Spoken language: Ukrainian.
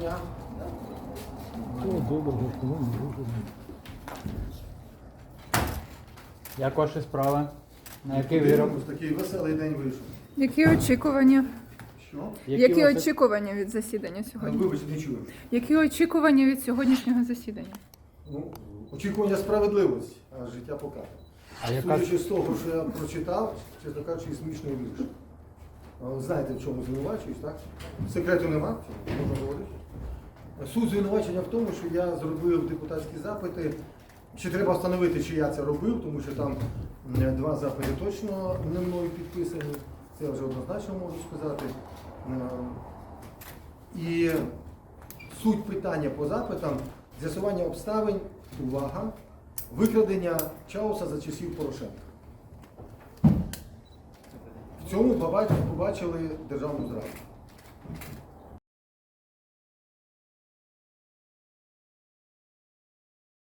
дня. О, добре, дякую. Як ваші справи? На який вирок? Такий веселий день вийшов. Які очікування? Що? Які, ваші- очікування від засідання сьогодні? Вибачте, не чую. Які очікування від сьогоднішнього засідання? Ну, очікування справедливості, а життя покаже. А яка Судячи з того, що я прочитав, чесно кажучи, смішно і вірш. Знаєте, в чому звинувачуюсь, так? Секрету нема, можна говорити. Суть звинувачення в тому, що я зробив депутатські запити. Ще треба встановити, чи я це робив, тому що там два запити точно не мною підписані. Це я вже однозначно можу сказати. Е, І суть питання по запитам з'ясування обставин, увага, викрадення Чауса за часів Порошенка. В цьому побачили державну зраду.